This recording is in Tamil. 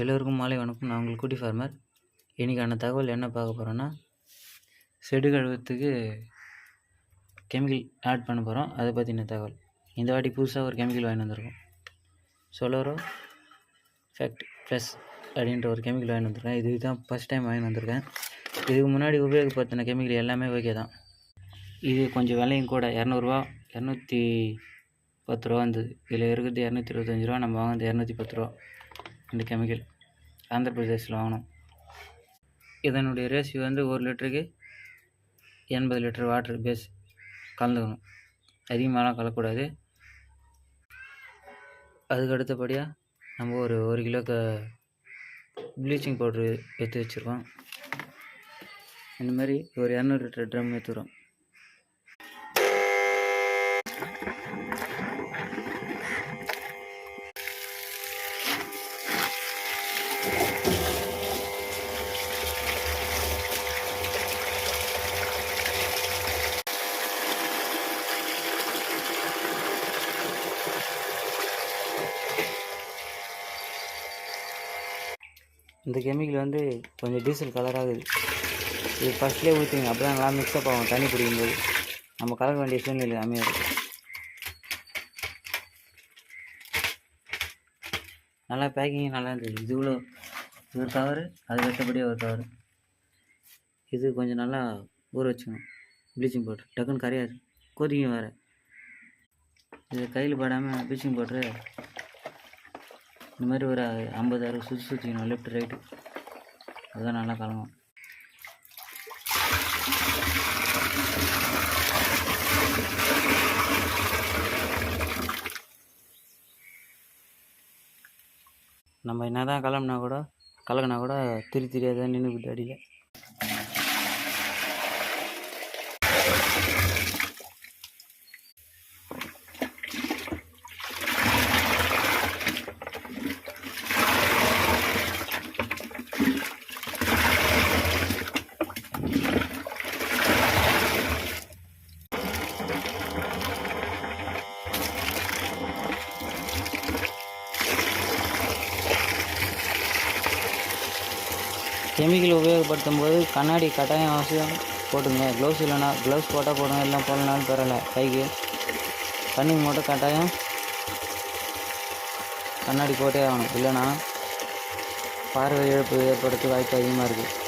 எல்லோருக்கும் மாலை வணக்கம். நான் உங்கள் குட்டி ஃபார்மர். இன்றைக்கான தகவல் என்ன பார்க்க போகிறோன்னா செடு கழுவத்துக்கு கெமிக்கல் ஆட் பண்ண போகிறோம் அதை பற்றின தகவல். இந்த வாட்டி புதுசாக ஒரு கெமிக்கல் வாங்கி வந்திருக்கோம். சொலோரோ ஃபேக்ட் ப்ளஸ் அப்படின்ற ஒரு கெமிக்கல் வாங்கி வந்திருக்கேன். இதுக்கு தான் ஃபஸ்ட் டைம் வாங்கி வந்திருக்கேன். இதுக்கு முன்னாடி உபயோகப்படுத்தின கெமிக்கல் எல்லாமே ஓகே தான். இது கொஞ்சம் விலையும் கூட இரநூறுவா இரநூத்தி பத்து ரூபா வந்தது. இதில் இருக்கிறது இரநூத்தி இருபத்தஞ்சி ரூபா நம்ம வாங்கினது இரநூத்தி பத்து ரூபா. இந்த கெமிக்கல் ஆந்திர பிரதேசில் வாங்கினோம். இதனுடைய ரேஷியோ வந்து ஒரு லிட்டருக்கு எண்பது லிட்டர் வாட்டர் பேஸ் கலந்துக்கணும். அதிகமாகலாம் கலக்கூடாது அதுக்கு அடுத்தபடியாக நம்ம ஒரு ஒரு கிலோ க ப்ளீச்சிங் பவுட்ரு எடுத்து வச்சுருக்கோம். இந்த மாதிரி ஒரு இரநூறு லிட்டர் ட்ரம் எடுத்துக்கிறோம். இந்த கெமிக்கல் வந்து கொஞ்சம் டீசல் கலராகுது இது ஃபஸ்ட்லேயே ஊற்றிங்க அப்போ தான் நல்லா மிக்ஸ்அப் ஆகும். தண்ணி பிடிக்கும்போது நம்ம கலக்க வேண்டிய சூழ்நிலை அமையாது. நல்லா பேக்கிங் நல்லா இருந்தது. இது இவ்வளோ ஒரு கவரு அது கட்டபடியே ஒரு கவரு இது கொஞ்சம் நல்லா ஊற வச்சுக்கணும். ப்ளீச்சிங் பவுட்ரு டக்குன்னு கரையாது. கொதிக்கும் வேறு. இது கையில் படாமல் ப்ளீச்சிங் பவுட்ரு இந்த மாதிரி ஒரு ஐம்பது அறுபது சுற்றி சுற்றிக்கணும் லெஃப்ட் ரைட்டு அதுதான் நல்லா கலங்கும். நம்ம என்ன தான் கிளம்புனா கூட கலக்குனா கூட திரி தெரியாத நின்று அடியில். கெமிக்கல் உபயோகப்படுத்தும் போது கண்ணாடி கட்டாயம் அவசியம். போட்டுங்க க்ளவுஸ் இல்லைனா க்ளவுஸ் போட்டால் போடுங்க எல்லாம் போடலனாலும் பரவாயில்ல. கைக்கு கண்ணுக்கு மட்டும் கட்டாயம் கண்ணாடி போட்டே ஆகணும். இல்லைன்னா பார்வை இழப்பு ஏற்படுத்த வாய்ப்பு அதிகமாக இருக்குது